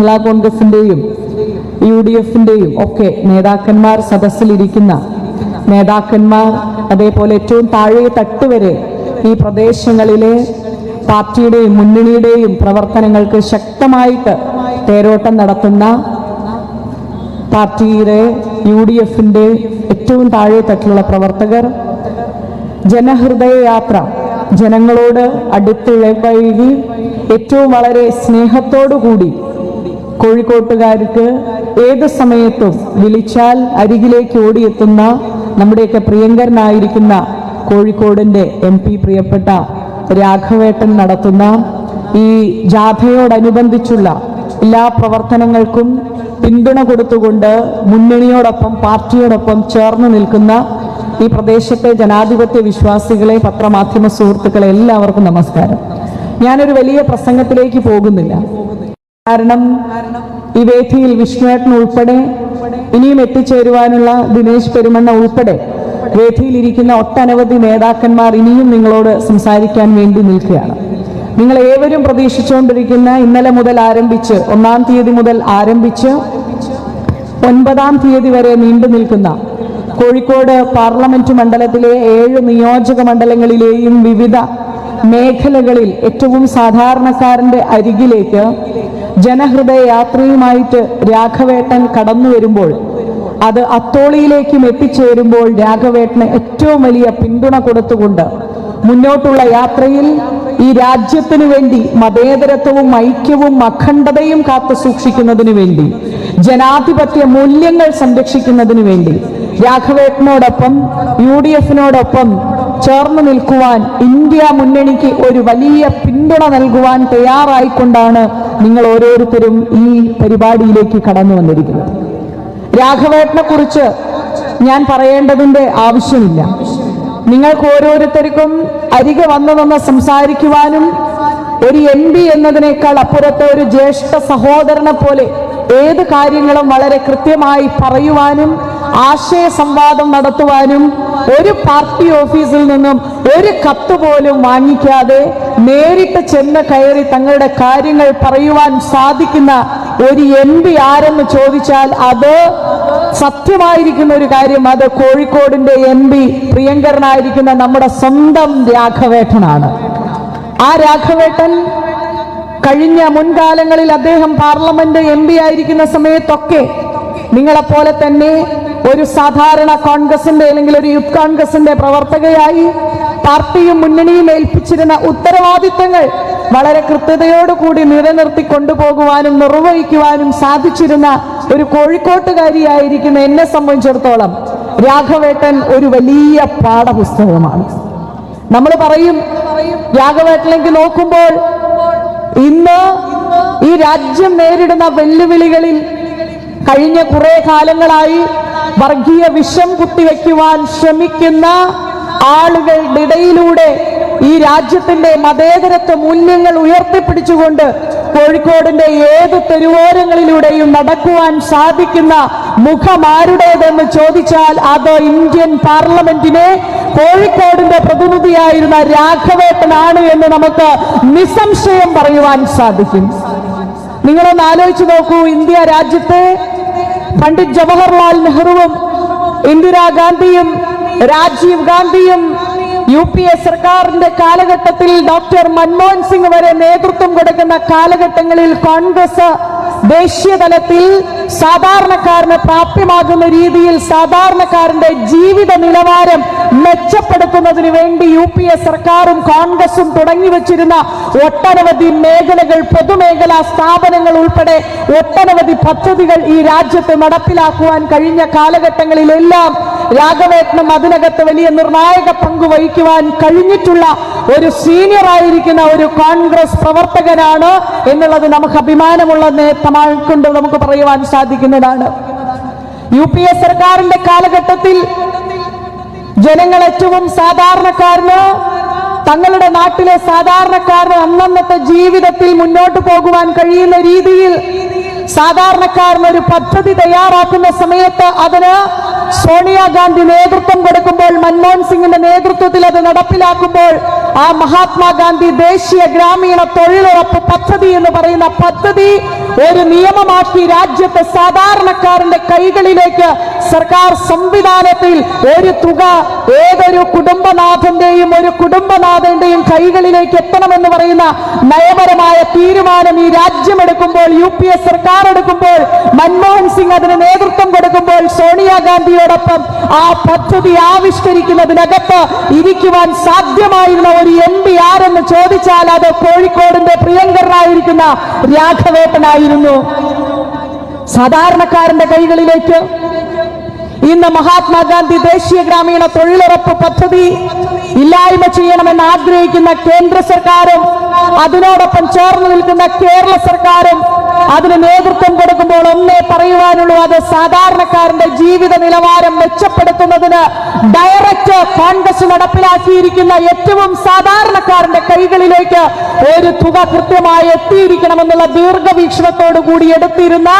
മേഖലാ കോൺഗ്രസിന്റെയും U D എഫിന്റെയും ഒക്കെ നേതാക്കന്മാർ സദസ്സിലിരിക്കുന്ന നേതാക്കന്മാർ അതേപോലെ ഏറ്റവും താഴെ തട്ട് വരെ ഈ പ്രദേശങ്ങളിലെ പാർട്ടിയുടെയും മുന്നണിയുടെയും പ്രവർത്തനങ്ങൾക്ക് ശക്തമായിട്ട് തേരോട്ടം നടത്തുന്ന പാർട്ടിയുടെ യു ഡി എഫിന്റെ ഏറ്റവും താഴെ തട്ടിലുള്ള പ്രവർത്തകർ ജനഹൃദയ യാത്ര ജനങ്ങളോട് അടുത്തിഴകി ഏറ്റവും വളരെ സ്നേഹത്തോടു കൂടി കോഴിക്കോട്ടുകാർക്ക് ഏത് സമയത്തും വിളിച്ചാൽ അരികിലേക്ക് ഓടിയെത്തുന്ന നമ്മുടെയൊക്കെ പ്രിയങ്കരനായിരിക്കുന്ന കോഴിക്കോടിന്റെ എം പി പ്രിയപ്പെട്ട രാഘവേട്ടൻ നടത്തുന്ന ഈ ജാഥയോടനുബന്ധിച്ചുള്ള എല്ലാ പ്രവർത്തനങ്ങൾക്കും പിന്തുണ കൊടുത്തുകൊണ്ട് മുന്നണിയോടൊപ്പം പാർട്ടിയോടൊപ്പം ചേർന്ന് നിൽക്കുന്ന ഈ പ്രദേശത്തെ ജനാധിപത്യ വിശ്വാസികളെ പത്രമാധ്യമ സുഹൃത്തുക്കളെ എല്ലാവർക്കും നമസ്കാരം. ഞാനൊരു വലിയ പ്രസംഗത്തിലേക്ക് പോകുന്നില്ല. കാരണം ഈ വേദിയിൽ വിഷ്ണുവേട്ടൻ ഉൾപ്പെടെ ഇനിയും എത്തിച്ചേരുവാനുള്ള ദിനേശ് പെരുമണ്ണ ഉൾപ്പെടെ വേദിയിലിരിക്കുന്ന ഒട്ടനവധി നേതാക്കന്മാർ ഇനിയും നിങ്ങളോട് സംസാരിക്കാൻ വേണ്ടി നിൽക്കുകയാണ്. നിങ്ങൾ ഏവരും പ്രതീക്ഷിച്ചുകൊണ്ടിരിക്കുന്ന ഇന്നലെ മുതൽ ആരംഭിച്ച് ഒന്നാം തീയതി മുതൽ ആരംഭിച്ച് ഒൻപതാം തീയതി വരെ നീണ്ടു നിൽക്കുന്ന കോഴിക്കോട് പാർലമെന്റ് മണ്ഡലത്തിലെ ഏഴ് നിയോജക മണ്ഡലങ്ങളിലെയും വിവിധ മേഖലകളിൽ ഏറ്റവും സാധാരണക്കാരന്റെ അരികിലേക്ക് ജനഹൃദയ യാത്രയുമായിട്ട് രാഘവേട്ടൻ കടന്നു വരുമ്പോൾ അത് അത്തോളിയിലേക്കും എത്തിച്ചേരുമ്പോൾ രാഘവേട്ടന് ഏറ്റവും വലിയ പിന്തുണ കൊടുത്തുകൊണ്ട് മുന്നോട്ടുള്ള യാത്രയിൽ ഈ രാജ്യത്തിനു വേണ്ടി മതേതരത്വവും ഐക്യവും അഖണ്ഡതയും കാത്തു സൂക്ഷിക്കുന്നതിനു വേണ്ടി ജനാധിപത്യ മൂല്യങ്ങൾ സംരക്ഷിക്കുന്നതിനു വേണ്ടി രാഘവേട്ടനോടൊപ്പം യു ഡി എഫിനോടൊപ്പം ചേർന്ന് നിൽക്കുവാൻ ഇന്ത്യ മുന്നണിക്ക് ഒരു വലിയ പിന്തുണ നൽകുവാൻ തയ്യാറായിക്കൊണ്ടാണ് നിങ്ങൾ ഓരോരുത്തരും ഈ പരിപാടിയിലേക്ക് കടന്നു വന്നിരിക്കുന്നത്. രാഘവേട്ടനെ കുറിച്ച് ഞാൻ പറയേണ്ടതിന്റെ ആവശ്യമില്ല. നിങ്ങൾക്ക് ഓരോരുത്തർക്കും അരികെ വന്നു നിന്ന് സംസാരിക്കുവാനും ഒരു എം പി എന്നതിനേക്കാൾ അപ്പുറത്തെ ഒരു ജ്യേഷ്ഠ സഹോദരനെ പോലെ ഏത് കാര്യങ്ങളും വളരെ കൃത്യമായി പറയുവാനും ആശയ സംവാദം നടത്തുവാനും ഒരു പാർട്ടി ഓഫീസിൽ നിന്നും ഒരു കത്ത് പോലും വാങ്ങിക്കാതെ നേരിട്ട് ചെന്ന് കയറി തങ്ങളുടെ കാര്യങ്ങൾ പറയുവാൻ സാധിക്കുന്ന ഒരു എം പി ആരെന്ന് ചോദിച്ചാൽ അത് സത്യമായിരിക്കുന്ന ഒരു കാര്യം. അത് കോഴിക്കോടിന്റെ എം പി പ്രിയങ്കരനായിരിക്കുന്ന നമ്മുടെ സ്വന്തം രാഘവേട്ടനാണ്. ആ രാഘവേട്ടൻ കഴിഞ്ഞ മുൻകാലങ്ങളിൽ അദ്ദേഹം പാർലമെന്റ് എം പി ആയിരിക്കുന്ന സമയത്തൊക്കെ നിങ്ങളെപ്പോലെ തന്നെ ഒരു സാധാരണ കോൺഗ്രസിന്റെ അല്ലെങ്കിൽ ഒരു യൂത്ത് കോൺഗ്രസിന്റെ പ്രവർത്തകയായി പാർട്ടിയും മുന്നണിയും ഏൽപ്പിച്ചിരുന്ന ഉത്തരവാദിത്തങ്ങൾ വളരെ കൃത്യതയോടുകൂടി നിലനിർത്തി കൊണ്ടുപോകുവാനും നിർവഹിക്കുവാനും സാധിച്ചിരുന്ന ഒരു കോഴിക്കോട്ടുകാരിയായിരിക്കുന്ന എന്നെ സംബന്ധിച്ചിടത്തോളം രാഘവേട്ടൻ ഒരു വലിയ പാഠപുസ്തകമാണ്. നമ്മൾ പറയും രാഘവേട്ടനിലേക്ക് നോക്കുമ്പോൾ ഇന്ന് ഈ രാജ്യം നേരിടുന്ന വെല്ലുവിളികളിൽ കഴിഞ്ഞ കുറെ കാലങ്ങളായി വർഗീയ വിഷം കുത്തിവെക്കുവാൻ ശ്രമിക്കുന്ന ആളുകളുടെ ഇടയിലൂടെ ഈ രാജ്യത്തിന്റെ മതേതരത്വ മൂല്യങ്ങൾ ഉയർത്തിപ്പിടിച്ചുകൊണ്ട് കോഴിക്കോടിന്റെ ഏത് തെരുവോരങ്ങളിലൂടെയും നടക്കുവാൻ സാധിക്കുന്ന മുഖമാരുടേതെന്ന് ചോദിച്ചാൽ അത് ഇന്ത്യൻ പാർലമെന്റിനെ? കോഴിക്കോടിന്റെ പ്രതിനിധിയായിരുന്ന രാഘവേട്ടനാണ് എന്ന് നമുക്ക് നിസ്സംശയം പറയുവാൻ സാധിക്കും. നിങ്ങളൊന്ന് ആലോചിച്ചു നോക്കൂ ഇന്ത്യ രാജ്യത്തെ പണ്ഡിറ്റ് ജവഹർലാൽ നെഹ്റുവും ഇന്ദിരാഗാന്ധിയും രാജീവ് ഗാന്ധിയും യു പി എ സർക്കാരിന്റെ കാലഘട്ടത്തിൽ ഡോക്ടർ മൻമോഹൻ സിംഗ് വരെ നേതൃത്വം കൊടുക്കുന്ന കാലഘട്ടങ്ങളിൽ കോൺഗ്രസ് ദേശീയ തലത്തിൽ സാധാരണക്കാരന് പ്രാപ്യമാകുന്ന രീതിയിൽ സാധാരണക്കാരന്റെ ജീവിത നിലവാരം മെച്ചപ്പെടുത്തുന്നതിന് വേണ്ടി യു പി എ സർക്കാരും കോൺഗ്രസും തുടങ്ങി വച്ചിരുന്ന ഒട്ടനവധി മേഖലകൾ പൊതുമേഖലാ സ്ഥാപനങ്ങൾ ഉൾപ്പെടെ ഒട്ടനവധി പദ്ധതികൾ ഈ രാജ്യത്ത് നടപ്പിലാക്കുവാൻ കഴിഞ്ഞ കാലഘട്ടങ്ങളിലെല്ലാം രാഘവേട്ടനും അതിനകത്ത് വലിയ നിർണായക പങ്ക് വഹിക്കുവാൻ കഴിഞ്ഞിട്ടുള്ള ഒരു സീനിയർ ആയിരിക്കുന്ന ഒരു കോൺഗ്രസ് പ്രവർത്തകനാണ് എന്നുള്ളത് നമുക്ക് അഭിമാനമുള്ള നേട്ടമായിക്കൊണ്ട് നമുക്ക് പറയുവാൻ സാധിക്കുന്നതാണ്. യു പി എ സർക്കാരിന്റെ കാലഘട്ടത്തിൽ ജനങ്ങൾ ഏറ്റവും സാധാരണക്കാരന് തങ്ങളുടെ നാട്ടിലെ സാധാരണക്കാരന് അന്നന്നത്തെ ജീവിതത്തിൽ മുന്നോട്ട് പോകുവാൻ കഴിയുന്ന രീതിയിൽ സാധാരണക്കാരന് ഒരു പദ്ധതി തയ്യാറാക്കുന്ന സമയത്ത് അതിന് സോണിയാഗാന്ധി നേതൃത്വം കൊടുക്കുമ്പോൾ മൻമോഹൻ സിംഗിന്റെ നേതൃത്വത്തിൽ അത് നടപ്പിലാക്കുമ്പോൾ ആ മഹാത്മാഗാന്ധി ദേശീയ ഗ്രാമീണ തൊഴിലുറപ്പ് പദ്ധതി എന്ന് പറയുന്ന പദ്ധതി ഒരു നിയമമാക്കി രാജ്യത്തെ സാധാരണക്കാരന്റെ കൈകളിലേക്ക് സർക്കാർ സംവിധാനത്തിൽ ഒരു തുക ഏതൊരു കുടുംബനാഥന്റെയും ഒരു കുടുംബനാഥന്റെയും കൈകളിലേക്ക് എത്തണമെന്ന് പറയുന്ന നയപരമായ തീരുമാനം ഈ രാജ്യമെടുക്കുമ്പോൾ യു പി എ സർക്കാർ എടുക്കുമ്പോൾ മൻമോഹൻ സിംഗ് അതിന് നേതൃത്വം കൊടുക്കുമ്പോൾ സോണിയാഗാന്ധിയോടൊപ്പം ആ പദ്ധതി ആവിഷ്കരിക്കുന്നതിനകത്ത് ഇരിക്കുവാൻ സാധ്യമായിരുന്ന ഒരു എം പി ആരെന്ന് ചോദിച്ചാൽ അത് കോഴിക്കോടിന്റെ പ്രിയങ്കരനായിരിക്കുന്ന രാഘവേട്ടനായിരുന്നു സാധാരണക്കാരന്റെ കൈകളിലേക്ക് ഇന്ന് മഹാത്മാഗാന്ധി ദേശീയ ഗ്രാമീണ തൊഴിലുറപ്പ് പദ്ധതി ഇല്ലായ്മ ചെയ്യണമെന്ന് ആഗ്രഹിക്കുന്ന കേന്ദ്ര സർക്കാരും അതിനോടൊപ്പം ചേർന്ന് നിൽക്കുന്ന കേരള സർക്കാരും അതിന് നേതൃത്വം കൊടുക്കുമ്പോൾ ഒന്നേ പറയുവാനുള്ളൂ അത് സാധാരണക്കാരന്റെ ജീവിത നിലവാരം മെച്ചപ്പെടുത്തുന്നതിന് ഡയറക്റ്റ് കോൺഗ്രസ് നടപ്പിലാക്കിയിരിക്കുന്ന ഏറ്റവും സാധാരണക്കാരന്റെ കൈകളിലേക്ക് ഒരു തുക കൃത്യമായി എത്തിയിരിക്കണമെന്നുള്ള ദീർഘവീക്ഷണത്തോടു കൂടി എടുത്തിരുന്ന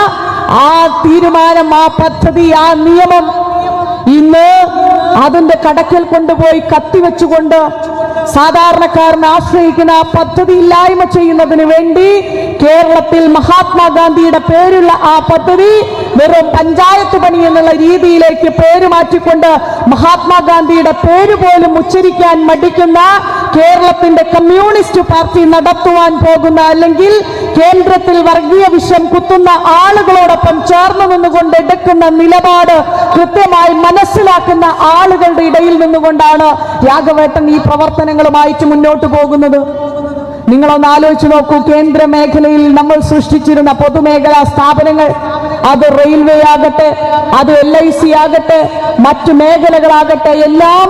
ആ തീരുമാനം ആ പദ്ധതി ആ നിയമം ഇന്ന് അതിന്റെ കടക്കിൽ കൊണ്ടുപോയി കത്തിവെച്ചുകൊണ്ട് സാധാരണക്കാരനെ ആശ്രയിക്കുന്ന ആ പദ്ധതി ഇല്ലായ്മ ചെയ്യുന്നതിന് വേണ്ടി കേരളത്തിൽ മഹാത്മാഗാന്ധിയുടെ പേരുള്ള ആ പദ്ധതി വെറും പഞ്ചായത്ത് പണി എന്നുള്ള രീതിയിലേക്ക് പേര് മാറ്റിക്കൊണ്ട് മഹാത്മാഗാന്ധിയുടെ പേര് പോലും ഉച്ചരിക്കാൻ മടിക്കുന്ന കേരളത്തിന്റെ കമ്മ്യൂണിസ്റ്റ് പാർട്ടി നടത്തുവാൻ പോകുന്ന അല്ലെങ്കിൽ കേന്ദ്രത്തിൽ വർഗീയ വിഷം കുത്തുന്ന ആളുകളോടൊപ്പം ചേർന്ന് നിന്നുകൊണ്ട് എടുക്കുന്ന നിലപാട് കൃത്യമായി മനസ്സിലാക്കുന്ന ആളുകളുടെ ഇടയിൽ നിന്നുകൊണ്ടാണ് രാഘവേട്ടൻ ഈ പ്രവർത്തനങ്ങളുമായിട്ട് മുന്നോട്ട് പോകുന്നത്. നിങ്ങളൊന്ന് ആലോചിച്ച് നോക്കൂ കേന്ദ്ര മേഖലയിൽ നമ്മൾ സൃഷ്ടിച്ചിരുന്ന പൊതുമേഖലാ സ്ഥാപനങ്ങൾ അത് റെയിൽവേ ആകട്ടെ അത് എൽ ഐ സി ആകട്ടെ മറ്റു മേഖലകളാകട്ടെ എല്ലാം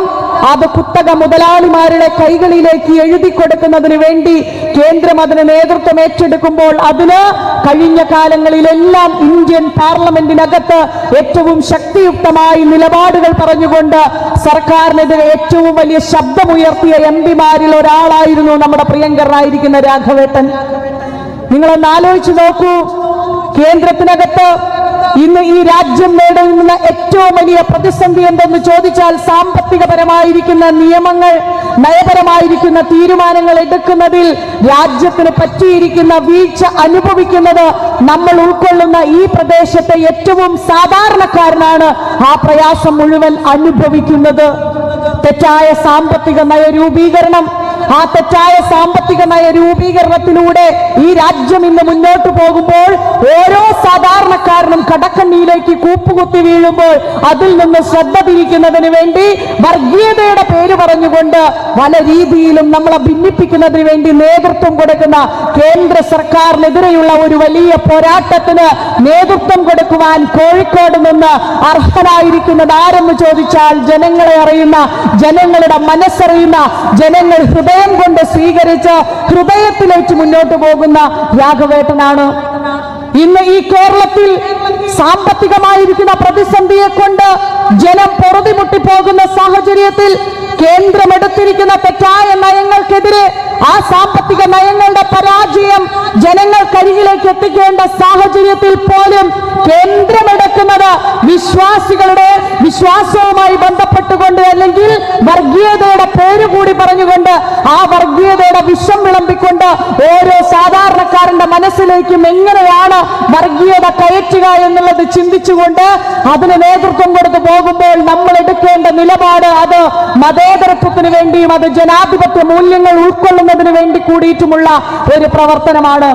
അത് കുത്തക മുതലാളിമാരുടെ കൈകളിലേക്ക് എഴുതി കൊടുക്കുന്നതിന് വേണ്ടി കേന്ദ്രം അതിന് നേതൃത്വം ഏറ്റെടുക്കുമ്പോൾ അതിന് കഴിഞ്ഞ കാലങ്ങളിലെല്ലാം ഇന്ത്യൻ പാർലമെന്റിനകത്ത് ഏറ്റവും ശക്തിയുക്തമായി നിലപാടുകൾ പറഞ്ഞുകൊണ്ട് സർക്കാരിനെതിരെ ഏറ്റവും വലിയ ശബ്ദമുയർത്തിയ എം പിമാരിൽ ഒരാളായിരുന്നു നമ്മുടെ പ്രിയങ്കരനായിരിക്കുന്ന രാഘവേട്ടൻ. നിങ്ങളൊന്ന് ആലോചിച്ച് നോക്കൂ. കേന്ദ്രത്തിനകത്ത് ഇന്ന് ഈ രാജ്യം നേടുന്ന ഏറ്റവും വലിയ പ്രതിസന്ധി എന്തെന്ന് ചോദിച്ചാൽ സാമ്പത്തികപരമായിരിക്കുന്ന നിയമങ്ങൾ നയപരമായിരിക്കുന്ന തീരുമാനങ്ങൾ എടുക്കുന്നതിൽ രാജ്യത്തിന് പറ്റിയിരിക്കുന്ന വീഴ്ച അനുഭവിക്കുന്നത് നമ്മൾ ഉൾക്കൊള്ളുന്ന ഈ പ്രദേശത്തെ ഏറ്റവും സാധാരണക്കാരനാണ് ആ പ്രയാസം മുഴുവൻ അനുഭവിക്കുന്നത്. തെറ്റായ സാമ്പത്തിക നയരൂപീകരണം ആ തെറ്റായ സാമ്പത്തിക നയ രൂപീകരണത്തിലൂടെ ഈ രാജ്യം ഇന്ന് മുന്നോട്ട് പോകുമ്പോൾ ഓരോ സാധാരണക്കാരനും കടക്കണ്ണിയിലേക്ക് കൂപ്പുകുത്തി വീഴുമ്പോൾ അതിൽ നിന്ന് ശ്രദ്ധ തിരിക്കുന്നതിന് വേണ്ടി വർഗീയതയുടെ പേര് പറഞ്ഞുകൊണ്ട് പല രീതിയിലും നമ്മളെ ഭിന്നിപ്പിക്കുന്നതിന് വേണ്ടി നേതൃത്വം കൊടുക്കുന്ന കേന്ദ്ര സർക്കാരിനെതിരെയുള്ള ഒരു വലിയ പോരാട്ടത്തിന് നേതൃത്വം കൊടുക്കുവാൻ കോഴിക്കോട് നിന്ന് അർഹനായിരിക്കുന്നത് ആരെന്ന് ചോദിച്ചാൽ ജനങ്ങളെ അറിയുന്ന ജനങ്ങളുടെ മനസ്സറിയുന്ന ജനങ്ങൾ ഹൃദയം കൊണ്ട് സ്വീകരിച്ച് ഹൃദയത്തിലേക്ക് മുന്നോട്ട് പോകുന്ന രാഘവേട്ടനാണ്. ഇന്ന് ഈ കേരളത്തിൽ സാമ്പത്തികമായിരിക്കുന്ന പ്രതിസന്ധിയെ കൊണ്ട് ജനം പൊറുതിമുട്ടി പോകുന്ന സാഹചര്യത്തിൽ കേന്ദ്രം എടുത്തിരിക്കുന്ന തെറ്റായ നയങ്ങൾക്കെതിരെ ആ സാമ്പത്തിക നയങ്ങളുടെ പരാജയം ജനങ്ങൾ ജനങ്ങൾക്കരികിലേക്ക് എത്തിക്കേണ്ട സാഹചര്യത്തിൽ പോലും കേന്ദ്രമെടുക്കുന്നത് വിശ്വാസികളുടെ വിശ്വാസവുമായി ബന്ധപ്പെട്ടുകൊണ്ട് അല്ലെങ്കിൽ വർഗീയതയുടെ പേര് കൂടി പറഞ്ഞുകൊണ്ട് ആ വർഗീയതയുടെ വിഷം വിളമ്പിക്കൊണ്ട് ഓരോ സാധാരണക്കാരന്റെ മനസ്സിലേക്കും എങ്ങനെയാണ് വർഗീയത കയറ്റുക എന്നുള്ളത് ചിന്തിച്ചുകൊണ്ട് അതിന് നേതൃത്വം കൊടുത്തു പോകുമ്പോൾ നമ്മൾ എടുക്കേണ്ട നിലപാട് അത് മതേതരത്വത്തിന് വേണ്ടിയും അത് ജനാധിപത്യ മൂല്യങ്ങൾ ഉൾക്കൊള്ളുന്നതിന് വേണ്ടി കൂടിയിട്ടുമുള്ള ഒരു പ്രവർത്തനമാണ്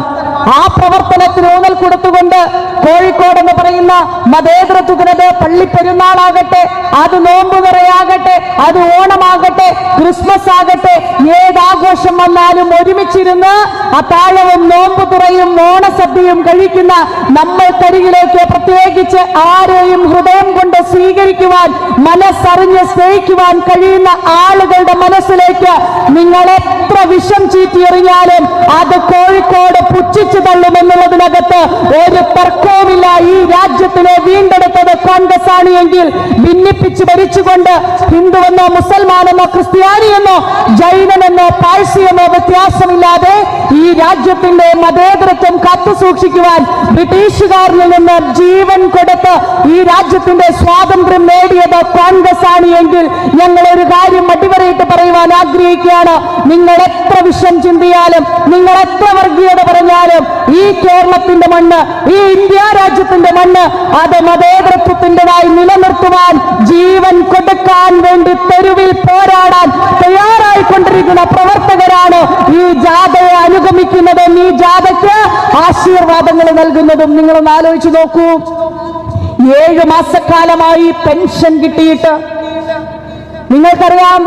ആ പ്രവർത്തനത്തിന് ഊന്നൽ കൊടുത്തുകൊണ്ട് കോഴിക്കോട് എന്ന് പറയുന്ന മതേതരത്വത്തിനത് പള്ളിപ്പെരുന്നാളാകട്ടെ അത് നോമ്പ് നിറയാകട്ടെ അത് ഓണമാകട്ടെ ക്രിസ്മസ് ആകട്ടെ ഏതാഘോഷം വന്നാലും ഒരുമിച്ചിരുന്ന് അത്താഴവും നോമ്പ് തുറയും ഓണസദ്യയും കഴിക്കുന്ന നമ്മൾ നമ്മൾക്കരികിലേക്ക് പ്രത്യേകിച്ച് ആരെയും ഹൃദയം കൊണ്ട് സ്വീകരിക്കുവാൻ മനസ്സറിഞ്ഞ് സ്നേഹിക്കുവാൻ കഴിയുന്ന ആളുകളുടെ മനസ്സിലേക്ക് നിങ്ങൾ എത്ര വിഷം ചീറ്റിയെറിഞ്ഞാലും അത് കോഴിക്കോട് പുച്ഛിച്ചു തള്ളുമെന്നുള്ളതിനകത്ത് ഒരു തർക്കവുമില്ല. ഈ രാജ്യത്തിനെ വീണ്ടെടുത്തത് കോൺഗ്രസ് ആണ് എങ്കിൽ ഭിന്നിപ്പിച്ച് ഭരിച്ചുകൊണ്ട് ഹിന്ദുവെന്നോ മുസൽമാനെന്നോ ക്രിസ്ത്യാനിയെന്നോ ജൈനനെന്നോ പാഴ്സിയെന്നോ വ്യത്യാസമില്ലാതെ ഈ രാജ്യത്തിന്റെ മതേതരത്വം കാത്തു സൂക്ഷിക്കുവാൻ ബ്രിട്ടീഷുകാരിൽ നിന്ന് ജീവൻ കൊടുത്ത് ഈ രാജ്യത്തിന്റെ സ്വാതന്ത്ര്യം നേടിയത് കോൺഗ്രസ് ആണ് എങ്കിൽ ഞങ്ങൾ ഒരു കാര്യം അടിവരയിട്ട് പറയുവാൻ ആഗ്രഹിക്കുകയാണ്. നിങ്ങൾ എത്ര വിഷം ചിന്തിയാലും നിങ്ങൾ എത്ര വർഗീയത പറഞ്ഞാലും ഈ കേരളത്തിന്റെ മണ്ണ് ഈ ഇന്ത്യ രാജ്യത്തിന്റെ മണ്ണ് അത് മതേതരത്വത്തിന്റെതായി നിലനിർത്തുവാൻ ജീവൻ കൊടുക്കാൻ വേണ്ടി തെരുവിൽ പോരാടാൻ തയ്യാറായിക്കൊണ്ടിരിക്കുന്ന പ്രവർത്തകരാണ് ഈ ജാഥയെ അനുഗമിക്കുന്നതും ഈ ജാഥയ്ക്ക് ആശീർവാദങ്ങൾ നൽകുന്നതും നിങ്ങളൊന്ന് ആലോചിച്ചു നോക്കൂ. ഏഴ് മാസക്കാലമായി പെൻഷൻ കിട്ടിയിട്ട്. നിങ്ങൾക്കറിയാം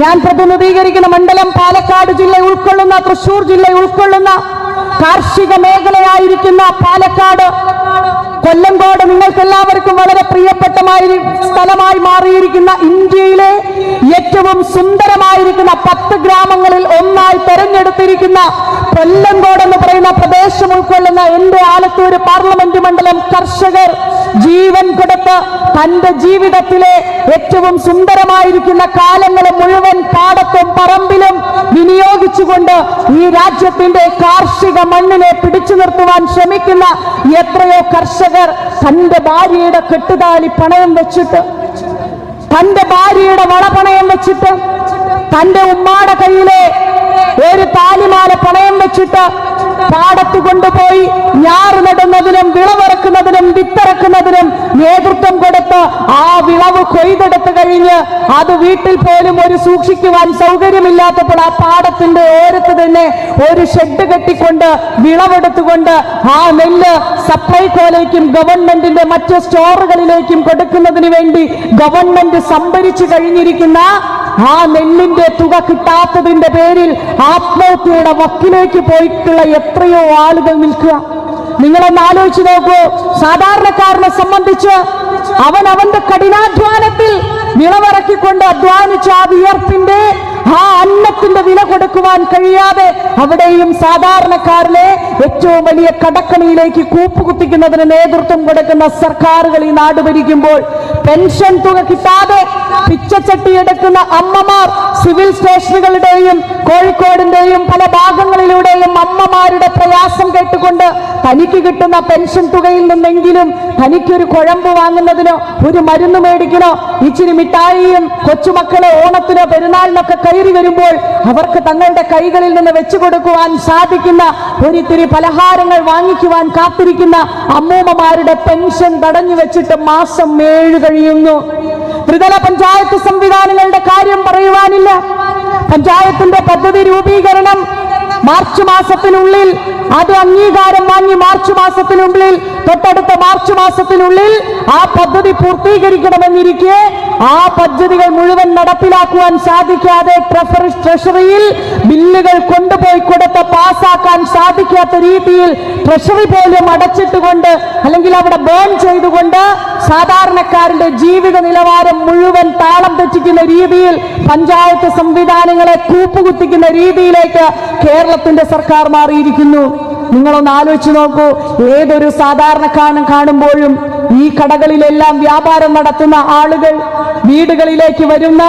ഞാൻ പ്രതിനിധീകരിക്കുന്ന മണ്ഡലം പാലക്കാട് ജില്ല ഉൾക്കൊള്ളുന്ന തൃശൂർ ജില്ല ഉൾക്കൊള്ളുന്ന കാർഷിക മേഖലയായിരിക്കുന്ന പാലക്കാട് കൊല്ലങ്കോട് നിങ്ങൾക്ക് എല്ലാവർക്കും വളരെ പ്രിയപ്പെട്ടമായ സ്ഥലമായി മാറിയിരിക്കുന്ന ഇന്ത്യയിലെ ഏറ്റവും സുന്ദരമായിരിക്കുന്ന പത്ത് ഗ്രാമങ്ങളിൽ ഒന്നായി തെരഞ്ഞെടുത്തിരിക്കുന്ന കൊല്ലങ്കോട് എന്ന് പറയുന്ന പ്രദേശം ഉൾക്കൊള്ളുന്ന എന്റെ ആലത്തൂര് പാർലമെന്റ് മണ്ഡലം കർഷകർ ജീവൻ കൊടുത്ത് തന്റെ ജീവിതത്തിലെ ഏറ്റവും സുന്ദരമായിരിക്കുന്ന കാലങ്ങൾ മുഴുവൻ പാടത്തും പറമ്പിലും വിനിയോഗിച്ചുകൊണ്ട് ഈ രാജ്യത്തിന്റെ കാർഷിക മണ്ണിനെ പിടിച്ചു നിർത്തുവാൻ ശ്രമിക്കുന്ന എത്രയോ കർഷകർ തന്റെ ഭാര്യയുടെ കെട്ടുതാലി പണയം വെച്ചിട്ട് തന്റെ ഭാര്യയുടെ വളപണയം വെച്ചിട്ട് തന്റെ ഉമ്മാടെ കയ്യിലെ ഒരു താലിമാല പണയം വെച്ചിട്ട് പാടത്ത് കൊണ്ടുപോയി ഞാറ് നടുന്നതിനും വിളവിറക്കുന്നതിനും വിത്തിറക്കുന്നതിനും നേതൃത്വം കൊടുത്ത് ആ വിളവ് കൊയ്തെടുത്ത് കഴിഞ്ഞ് അത് വീട്ടിൽ പോലും ഒരു സൂക്ഷിക്കുവാൻ സൗകര്യമില്ലാത്തപ്പോൾ ആ പാടത്തിന്റെ ഓരത്ത് തന്നെ ഒരു ഷെഡ് കെട്ടിക്കൊണ്ട് വിളവെടുത്തുകൊണ്ട് ആ നെല്ല് സപ്ലൈകോയിലേക്കും ഗവൺമെന്റിന്റെ മറ്റ് സ്റ്റോറുകളിലേക്കും കൊടുക്കുന്നതിന് വേണ്ടി ഗവൺമെന്റ് സംഭരിച്ചു കഴിഞ്ഞിരിക്കുന്ന ആ നെല്ലിന്റെ തുക കിട്ടാത്തതിന്റെ പേരിൽ ആത്മഹത്യയുടെ വക്കിലേക്ക് പോയിട്ടുള്ള എത്രയോ ആളുകൾ നിൽക്കുക. നിങ്ങളൊന്ന് ആലോചിച്ച് നോക്കൂ. സാധാരണക്കാരനെ സംബന്ധിച്ച് അവൻ അവന്റെ കഠിനാധ്വാനത്തിൽ വിളവിറക്കിക്കൊണ്ട് അധ്വാനിച്ച ആ വിയർപ്പിന്റെ ആ അന്നത്തിന്റെ വില കൊടുക്കുവാൻ കഴിയാതെ അവിടെയും സാധാരണക്കാരിലെ ഏറ്റവും വലിയ കടക്കണിയിലേക്ക് കൂപ്പുകുത്തിക്കുന്നതിന് നേതൃത്വം കൊടുക്കുന്ന സർക്കാരുകൾ ഈ നാട് ഭരിക്കുമ്പോൾ പെൻഷൻ തുക കിട്ടാതെ പിച്ചച്ചട്ടി എടുക്കുന്ന അമ്മമാർ സിവിൽ സ്റ്റേഷനുകളുടെയും കോഴിക്കോടിന്റെയും പല ഭാഗങ്ങളിലൂടെയും അമ്മമാരുടെ പ്രയാസം കേട്ടുകൊണ്ട് തനിക്ക് കിട്ടുന്ന പെൻഷൻ തുകയിൽ നിന്നെങ്കിലും തനിക്കൊരു കുഴമ്പ് വാങ്ങുന്നതിനോ ഒരു മരുന്ന് മേടിക്കണോ ഇച്ചിരി മിഠായിയും കൊച്ചുമക്കളെ ഓണത്തിനോ പെരുന്നാളിനൊക്കെ കയറി വരുമ്പോൾ അവർക്ക് തങ്ങളുടെ കൈകളിൽ നിന്ന് വെച്ചു കൊടുക്കുവാൻ സാധിക്കുന്ന ഒരിത്തിരി പലഹാരങ്ങൾ വാങ്ങിക്കുവാൻ കാത്തിരിക്കുന്ന അമ്മൂമ്മമാരുടെ പെൻഷൻ തടഞ്ഞു വെച്ചിട്ട് മാസം ഏഴ് കഴിയുന്നു. ത്രിതല പഞ്ചായത്ത് സംവിധാനങ്ങളുടെ കാര്യം പറയുവാനില്ല. പഞ്ചായത്തിന്റെ പദ്ധതി രൂപീകരണം മാർച്ച് മാസത്തിനുള്ളിൽ അത് അംഗീകാരം വാങ്ങി മാർച്ച് മാസത്തിനുള്ളിൽ തൊട്ടടുത്ത മാർച്ച് മാസത്തിനുള്ളിൽ ആ പദ്ധതി പൂർത്തീകരിക്കണമെന്നിരിക്കെ ആ പദ്ധതികൾ മുഴുവൻ നടപ്പിലാക്കുവാൻ സാധിക്കാതെ ട്രഫറി ട്രഷറിയിൽ ബില്ലുകൾ കൊണ്ടുപോയി കൊടുത്ത് പാസ്സാക്കാൻ സാധിക്കാത്ത രീതിയിൽ ട്രഷറി പോലും അടച്ചിട്ടുകൊണ്ട് അല്ലെങ്കിൽ അവിടെ ബേൺ ചെയ്തുകൊണ്ട് സാധാരണക്കാരന്റെ ജീവിത നിലവാരം മുഴുവൻ താളം തെറ്റിക്കുന്ന രീതിയിൽ പഞ്ചായത്ത് സംവിധാനങ്ങളെ കൂപ്പുകുത്തിക്കുന്ന രീതിയിലേക്ക് കേരളത്തിന്റെ സർക്കാർ മാറിയിരിക്കുന്നു. നിങ്ങളൊന്ന് ആലോചിച്ച് നോക്കൂ. ഏതൊരു സാധാരണക്കാരൻ കാണുമ്പോഴും ഈ കടകളിലെല്ലാം വ്യാപാരം നടത്തുന്ന ആളുകൾ വീടുകളിലേക്ക് വരുന്ന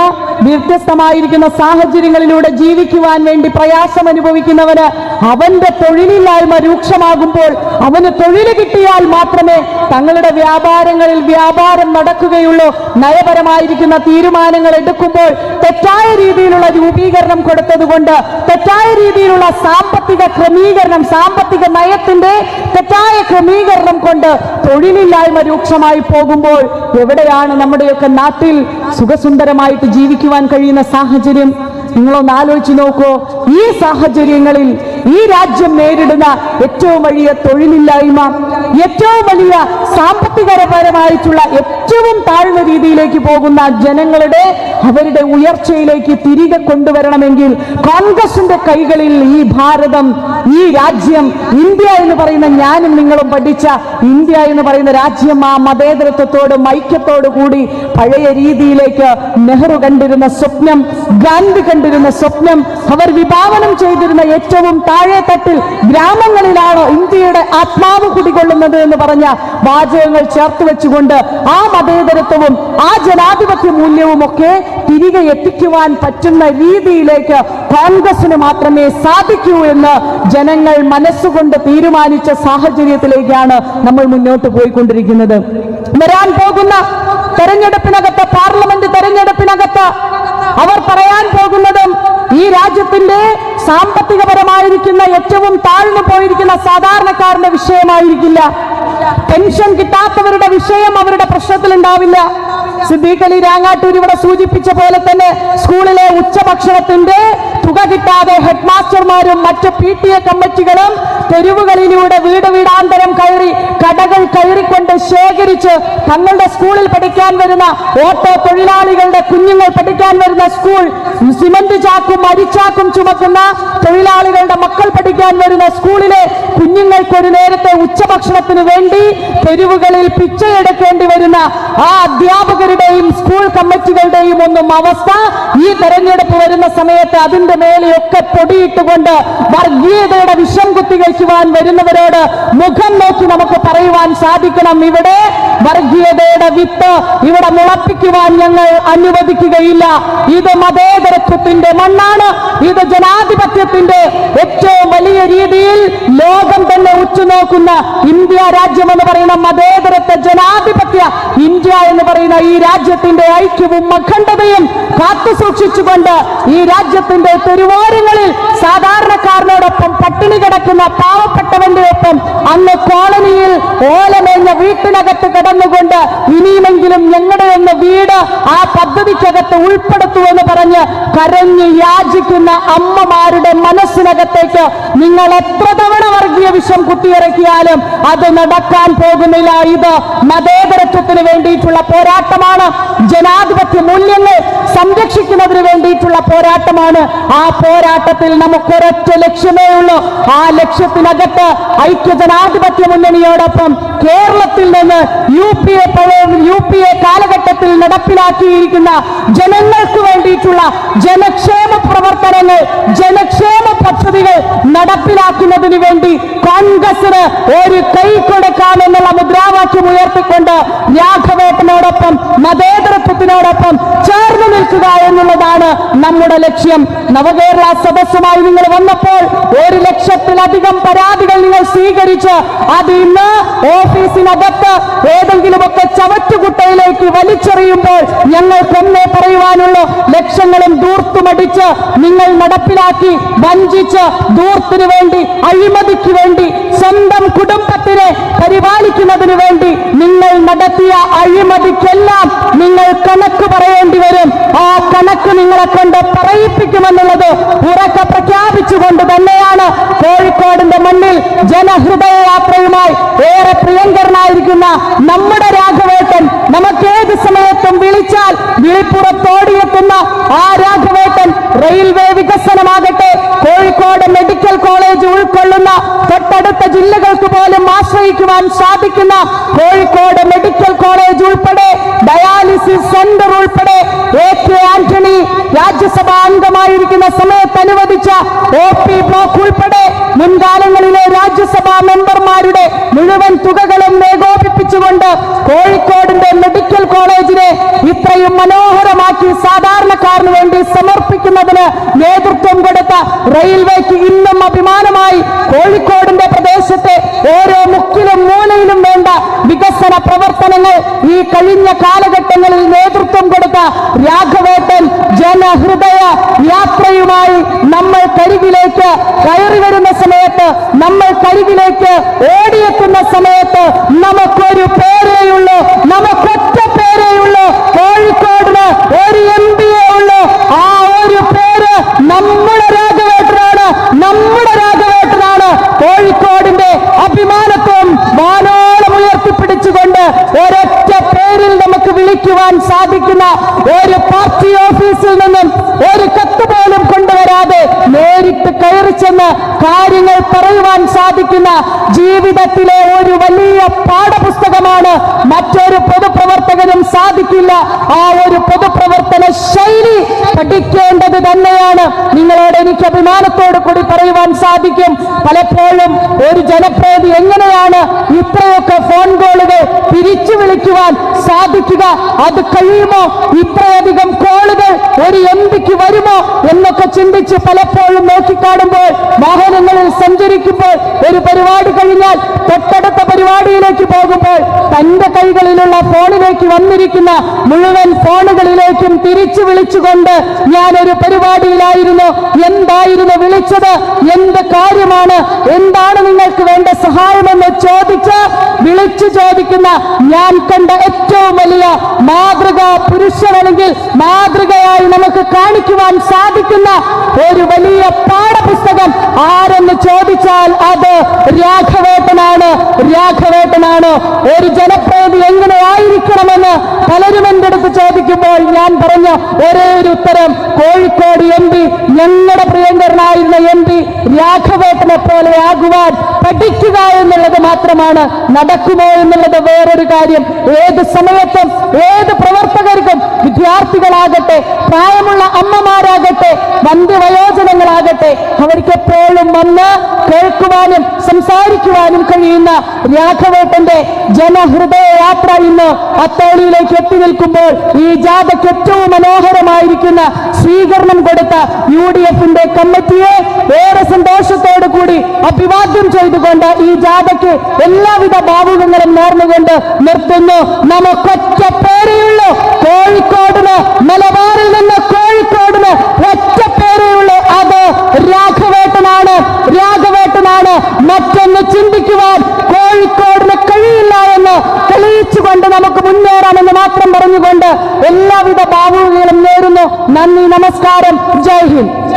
വ്യത്യസ്തമായിരിക്കുന്ന സാഹചര്യങ്ങളിലൂടെ ജീവിക്കുവാൻ വേണ്ടി പ്രയാസം അനുഭവിക്കുന്നവന് അവന്റെ തൊഴിലില്ലായ്മ രൂക്ഷമാകുമ്പോൾ അവന് തൊഴിൽ കിട്ടിയാൽ മാത്രമേ തങ്ങളുടെ വ്യാപാരങ്ങളിൽ വ്യാപാരം നടക്കുകയുള്ളൂ. നയപരമായിരിക്കുന്ന തീരുമാനങ്ങൾ എടുക്കുമ്പോൾ തെറ്റായ രീതിയിലുള്ള രൂപീകരണം കൊടുത്തതുകൊണ്ട് തെറ്റായ രീതിയിലുള്ള സാമ്പത്തിക ക്രമീകരണം സാമ്പത്തിക നയത്തിന്റെ തെറ്റായ ക്രമീകരണം കൊണ്ട് തൊഴിലില്ലായ്മ രൂക്ഷമായി പോകുമ്പോൾ എവിടെയാണ് നമ്മുടെയൊക്കെ നാട്ടിൽ സുഖസുന്ദരമായിട്ട് ജീവിക്കുവാൻ കഴിയുന്ന സാഹചര്യം നിങ്ങളൊന്ന് ആലോചിച്ച് നോക്കൂ. ഈ സാഹചര്യങ്ങളിൽ ഈ രാജ്യം നേരിടുന്ന ഏറ്റവും വലിയ തൊഴിലില്ലായ്മ ഏറ്റവും വലിയ സാമ്പത്തികപരമായിട്ടുള്ള ഏറ്റവും താഴ്ന്ന രീതിയിലേക്ക് പോകുന്ന ജനങ്ങളുടെ അവരുടെ ഉയർച്ചയിലേക്ക് തിരികെ കൊണ്ടുവരണമെങ്കിൽ കോൺഗ്രസിന്റെ കൈകളിൽ ഈ ഭാരതം ഈ രാജ്യം ഇന്ത്യ എന്ന് പറയുന്ന ഞാനും നിങ്ങളും പഠിച്ച ഇന്ത്യ എന്ന് പറയുന്ന രാജ്യം ആ മതേതരത്വത്തോടും ഐക്യത്തോടു കൂടി പഴയ രീതിയിലേക്ക് നെഹ്റു കണ്ടിരുന്ന സ്വപ്നം ഗാന്ധി കണ്ടിരുന്ന സ്വപ്നം അവർ വിഭാവനം ചെയ്തിരുന്ന ഏറ്റവും താഴെത്തട്ടിൽ ഗ്രാമങ്ങളിലാണ് ഇന്ത്യയുടെ ആത്മാവ് കുടികൊള്ളുന്നത് എന്ന് പറഞ്ഞ വാചകങ്ങൾ ചേർത്ത് വെച്ചുകൊണ്ട് ആ മതേതരത്വവും ആ ജനാധിപത്യ മൂല്യവും ഒക്കെ തിരികെ എത്തിക്കുവാൻ പറ്റുന്ന രീതിയിലേക്ക് കോൺഗ്രസിന് മാത്രമേ സാധിക്കൂ എന്ന് ജനങ്ങൾ മനസ്സുകൊണ്ട് തീരുമാനിച്ച സാഹചര്യത്തിലേക്കാണ് നമ്മൾ മുന്നോട്ട് പോയിക്കൊണ്ടിരിക്കുന്നത്. വരാൻ പോകുന്ന തെരഞ്ഞെടുപ്പിനകത്ത് പാർലമെന്റ് തെരഞ്ഞെടുപ്പിനകത്ത് അവർ പറയാൻ പോകുന്നതും ഈ രാജ്യത്തിന്റെ സാമ്പത്തികപരമായിരിക്കുന്ന ഏറ്റവും താഴ്ന്നു പോയിരിക്കുന്ന സാധാരണക്കാരന്റെ വിഷയമായിരിക്കില്ല. പെൻഷൻ കിട്ടാത്തവരുടെ വിഷയം അവരുടെ പ്രശ്നത്തിൽ ഉണ്ടാവില്ല സിദ്ദീഖ് അലി രാങ്ങാട്ടൂർ ഇവിടെ സൂചിപ്പിച്ച പോലെ തന്നെ സ്കൂളിലെ ഉച്ചഭക്ഷണത്തിന്റെ തുക കിട്ടാതെ ഹെഡ് മാസ്റ്റർമാരും മറ്റ് പി ടി എ കമ്മിറ്റികളും തെരുവുകളിലൂടെ വീട് വീടാന്തരം കയറി കടകൾ കയറിക്കൊണ്ട് ശേഖരിച്ച് തങ്ങളുടെ സ്കൂളിൽ പഠിക്കാൻ വരുന്ന ഓട്ടോ തൊഴിലാളികളുടെ കുഞ്ഞുങ്ങൾ പഠിക്കാൻ വരുന്ന സ്കൂൾ സിമന്റ് ചാക്കും അരിച്ചാക്കും ചുമക്കുന്ന തൊഴിലാളികളുടെ മക്കൾ പഠിക്കാൻ വരുന്ന സ്കൂളിലെ കുഞ്ഞുങ്ങൾക്ക് ഒരു നേരത്തെ ഉച്ചഭക്ഷണത്തിന് വേണ്ടി തെരുവുകളിൽ പിച്ചയെടുക്കേണ്ടി വരുന്ന ആ അധ്യാപകരുടെയും സ്കൂൾ കമ്മിറ്റികളുടെയും ഒന്നും അവസ്ഥ ഈ തെരഞ്ഞെടുപ്പ് വരുന്ന സമയത്ത് അതിന്റെ മേലെയൊക്കെ പൊടിയിട്ടുകൊണ്ട് വർഗീയതയുടെ വിഷം കുത്തികഴിക്കുവാൻ വരുന്നവരോട് മുഖം നോക്കി നമുക്ക് പറയുവാൻ സാധിക്കണം. ഇവിടെ വർഗീയതയുടെ വിത്ത് ഇവിടെ മുളപ്പിക്കുവാൻ ഞങ്ങൾ അനുവദിക്കുകയില്ല. ഇത് മതേതരത്വത്തിന്റെ മണ്ണാണ് ഇത് ജനാധിപത്യത്തിന്റെ ഏറ്റവും വലിയ രീതിയിൽ ലോകം തന്നെ ഉറ്റുനോക്കുന്ന ഇന്ത്യ രാജ്യം എന്ന് പറയുന്ന മതേതരത്തെ ജനാധിപത്യ ഇന്ത്യ എന്ന് പറയുന്ന ഈ രാജ്യത്തിന്റെ ഐക്യവും അഖണ്ഡതയും കാത്തു സൂക്ഷിച്ചുകൊണ്ട് ഈ രാജ്യത്തിന്റെ തെരുവോരങ്ങളിൽ സാധാരണക്കാരനോടൊപ്പം പട്ടിണി കിടക്കുന്ന പാവപ്പെട്ടവന്റെ ഒപ്പം അന്ന് കോളനിയിൽ ഓലമേഞ്ഞ വീട്ടിനകത്ത് കിടന്നുകൊണ്ട് ഇനിയുമെങ്കിലും ഞങ്ങളുടെ ഒന്ന് വീട് ആ പദ്ധതിക്കകത്ത് ഉൾപ്പെടുത്തുമെന്ന് പറഞ്ഞ് കരഞ്ഞ് യാചിക്കുന്ന അമ്മമാരുടെ മനസ്സിനകത്തേക്ക് നിങ്ങൾ എത്ര തവണ വർഗീയ വിഷം കുത്തിയിറക്കിയാലും അത് നടക്കാൻ പോകുന്നില്ല. ഇത് മതേതരത്വത്തിന് വേണ്ടിയിട്ടുള്ള പോരാട്ടമാണ്. ജനാധിപത്യ മൂല്യങ്ങൾ സംരക്ഷിക്കുന്നതിന് വേണ്ടിയിട്ടുള്ള പോരാട്ടമാണ്. ആ പോരാട്ടത്തിൽ നമുക്കൊരൊറ്റ ലക്ഷ്യമേ ഉള്ളൂ. ആ ലക്ഷ്യത്തിനകത്ത് ഐക്യ ജനാധിപത്യ മുന്നണിയോടൊപ്പം കേരളത്തിൽ നിന്ന് U P A U P A കാലഘട്ടത്തിൽ നടപ്പിലാക്കിയിരിക്കുന്ന ജനങ്ങൾക്ക് വേണ്ടിയിട്ടുള്ള ജനക്ഷേമ പ്രവർത്തനങ്ങൾ ജനക്ഷേമ പദ്ധതികൾ നടപ്പിലാക്കുന്നതിന് വേണ്ടി കോൺഗ്രസിന് ഒരു കൈ കൊടുക്കാമെന്നുള്ള മുദ്രാവാക്യം ഉയർത്തിക്കൊണ്ട് രാഘവേട്ടനോടൊപ്പം മതേതരത്വത്തിനോടൊപ്പം ചേർന്ന് നിൽക്കുക എന്നുള്ളതാണ് നമ്മുടെ ലക്ഷ്യം. നവകേരള സദസ്സുമായി നിങ്ങൾ വന്നപ്പോൾ ഒരു ലക്ഷത്തിലധികം പരാതികൾ നിങ്ങൾ സ്വീകരിച്ച് അത് ഇന്ന് ഓഫീസിനകത്ത് ഏതെങ്കിലുമൊക്കെ ചവറ്റുകുട്ടയിലേക്ക് വലിച്ചെറിയുമ്പോൾ ഞങ്ങൾക്കൊന്നേ പറയുവാനുള്ള ലക്ഷങ്ങളും ദൂർത്തുമടിച്ച് നിങ്ങൾ നടപ്പിലാക്കി വഞ്ചിച്ച് ദൂർത്തിനു വേണ്ടി അഴിമതിക്ക് വേണ്ടി സ്വന്തം കുടുംബത്തിനെ പരിപാലിക്കുന്നതിന് വേണ്ടി നിങ്ങൾ നടത്തിയ അഴിമതിക്കെല്ലാം നിങ്ങൾ കണക്ക് പറയേണ്ടി വരും. ആ കണക്ക് നിങ്ങളെ കൊണ്ട് പറയിപ്പിക്കുമെന്നുള്ളത് ഉറക്കെ പ്രഖ്യാപിച്ചുകൊണ്ട് തന്നെയാണ് കോഴിക്കോടിന്റെ മണ്ണിൽ ജനഹൃദയ യാത്രയുമായി ഏറെ പ്രിയങ്കരനായിരിക്കുന്ന നമ്മുടെ രാഘവേട്ടൻ. നമുക്ക് ഏത് സമയത്തും വിളിച്ചാൽ വിളിപ്പുറത്തോടിയെത്തുന്ന ആ രാഘവേട്ടൻ റെയിൽവേ വികസനമാകട്ടെ. കോഴിക്കോട് മെഡിക്കൽ കോളേജ് ഉൾക്കൊള്ളുന്ന തൊട്ടടുത്ത ജില്ലകൾക്ക് പോലും ആശ്രയിക്കുവാൻ സാധിക്കുന്ന കോഴിക്കോട് മെഡിക്കൽ കോളേജ് ഉൾപ്പെടെ ഡയാലിസിസ് സെന്റർ ഉൾപ്പെടെ ആന്റണി രാജ്യസഭാ അംഗമായിരിക്കുന്ന സമയത്ത് അനുവദിച്ച ഒ പി ബ്ലോക്ക് ഉൾപ്പെടെ മുൻകാലങ്ങളിലെ രാജ്യസഭാ മെമ്പർമാരുടെ മുഴുവൻ തുകകളും ഏകോപിപ്പിച്ചുകൊണ്ട് കോഴിക്കോടിന്റെ മെഡിക്കൽ കോളേജിനെ ഇത്രയും മനോഹരമാക്കി സാധാരണക്കാരന് വേണ്ടി സമർപ്പിക്കുന്നതിന് നേതൃത്വം കൊടുത്ത റെയിൽവേക്ക് ഇന്നും അഭിമാനമായി കോഴിക്കോടിന്റെ പ്രദേശത്തെ ഓരോ മുക്കിലും മൂലയിലും വേണ്ട വികസന പ്രവർത്തനങ്ങൾ ഈ കഴിഞ്ഞ കാലഘട്ടങ്ങളിൽ നേതൃത്വം കൊടുത്ത രാഘവേട്ടൻ ജനഹൃദയ യാത്രയുമായി നമ്മൾ കരികിലേക്ക് കയറി വരുന്ന സമയത്ത് നമ്മൾ കരികിലേക്ക് ഓടിയെത്തുന്ന സമയത്ത് നമുക്കൊരു പേരേയുള്ളൂ നമുക്കൊറ്റ പേരേയുള്ളൂ കോഴിക്കോടിന് ഒരു എം പിയെ ഉള്ളൂ ആ ഒരു പേര് നമ്മുടെ രാഘവേട്ടനാണ് നമ്മുടെ രാഘവേട്ടനാണ് കോഴിക്കോടിന്റെ അഭിമാനത്വം വാനോളം ഉയർത്തിപ്പിടിച്ചുകൊണ്ട് ഒരൊറ്റ പേരിൽ നമുക്ക് വിളിക്കുവാൻ സാധിക്കുന്ന ഒരു പാർട്ടി ഓഫീസിൽ നിന്നും ഒരു കത്ത് പോലും കൊണ്ടുവരാതെ നേരിട്ട് കയറി ചെന്ന് കാര്യങ്ങൾ പറയുവാൻ സാധിക്കുന്ന ജീവിതത്തിലെ ഒരു വലിയ പാഠപുസ്തകമാണ് മറ്റൊരു പൊതുപ്രവർത്തകനും സാധിക്കില്ല. ആ ഒരു പൊതുപ്രവർത്തന ശൈലി പഠിക്കേണ്ടത് തന്നെയാണ്. നിങ്ങളോട് എനിക്ക് അഭിമാനത്തോടു കൂടി പറയുവാൻ സാധിക്കും. പലപ്പോഴും ഒരു ജനപ്രതി എങ്ങനെയാണ് ഇത്രയൊക്കെ ഫോൺ കോളുകൾ തിരിച്ചു വിളിക്കുവാൻ സാധിക്കുക? അത് കഴിയുമോ? ഇത്രയധികം കോളുകൾ ഒരു എം പിക്ക് വരുമോ? എന്നൊക്കെ ചിന്തിച്ച് പലപ്പോഴും നോക്കിക്കാണുമ്പോൾ വാഹനങ്ങളിൽ സഞ്ചരിക്കുമ്പോൾ ഒരു പരിപാടി കഴിഞ്ഞാൽ തൊട്ടടുത്ത പരിപാടിയിലേക്ക് പോകുമ്പോൾ തന്റെ കൈകളിലുള്ള ഫോണിലേക്ക് വന്നിരിക്കുന്ന മുഴുവൻ ഫോണുകളിലേക്കും തിരിച്ചു വിളിച്ചുകൊണ്ട് ഞാനൊരു പരിപാടിയിലായിരുന്നു എന്തായിരുന്നു വിളിച്ചത് എന്ത് കാര്യമാണ്? എന്താണ് നിങ്ങൾക്ക് വേണ്ട സഹായമെന്ന് ചോദിച്ച് വിളിച്ചു ചോദിക്കുന്ന ഞാൻ കണ്ട ഏറ്റവും വലിയ മാതൃക പുരുഷനാണെങ്കിൽ മാതൃകയായി നമുക്ക് കാണിക്കുവാൻ സാധിക്കുന്ന ഒരു വലിയ പാഠപുസ്തകം ആരെന്ന് ചോദിച്ചാൽ അത് രാഘവേട്ടനാണ്. രാഘവേട്ടനാണ്. ഒരു ജനപ്രതി എങ്ങനെ ആയിരിക്കണമെന്ന് പലരും എന്റെ അടുത്ത് ചോദിക്കുമ്പോൾ ഞാൻ പറഞ്ഞ ഒരേ ഒരു ഉത്തരം. കോഴിക്കോട് എം പി ഞങ്ങളുടെ പ്രിയങ്കരനായിരുന്ന എം പി രാഘവേട്ടനെ പോലെ ആകുവാൻ പഠിക്കുക എന്നുള്ളത് മാത്രമാണ് നടക്കുമോ എന്നുള്ളത് വേറൊരു കാര്യം. ഏത് സമയത്തും ഏത് പ്രവർത്തകർക്കും വിദ്യാർത്ഥികളാകട്ടെ പ്രായമുള്ള അമ്മമാരാകട്ടെ വന്ധ്യവയോജനങ്ങളാകട്ടെ അവർക്ക് എപ്പോഴും വന്ന് കേൾക്കുവാനും സംസാരിക്കുവാനും കഴിയുന്ന രാഘവേട്ടന്റെ ജനഹൃദയ യാത്ര ഇന്ന് അത്തോളിയിലേക്ക് എത്തി നിൽക്കുമ്പോൾ ഈ ജാഥയ്ക്ക് ഏറ്റവും മനോഹരമായിരിക്കുന്ന സ്വീകരണം കൊടുത്ത യു ഡി എഫിന്റെ കമ്മിറ്റിയെ ഏറെ സന്തോഷത്തോടു കൂടി അഭിവാദ്യം ചെയ്തുകൊണ്ട് ഈ ജാഥയ്ക്ക് എല്ലാവിധ ഭാവുകങ്ങളും നേർന്നുകൊണ്ട് നിർത്തുന്നു. നമുക്കൊറ്റ പേരെയുള്ളൂ. കോഴിക്കോടിന് മലബാറിൽ നിന്ന് കോഴിക്കോടിന് ഒറ്റ പേരെയുള്ളൂ. അത് രാഘവേട്ടനാണ്. രാഘവേട്ടനാണ് മറ്റൊന്ന് ചിന്തിക്കുവാൻ കോഴിക്കോടിന് കഴിയില്ല എന്ന് തെളിയിച്ചുകൊണ്ട് നമുക്ക് മുന്നേറാമെന്ന് മാത്രം പറഞ്ഞുകൊണ്ട് എല്ലാവിധ ഭാവുകങ്ങളും നേരുന്നു. നന്ദി നമസ്കാരം. ജയ് ഹിന്ദ്.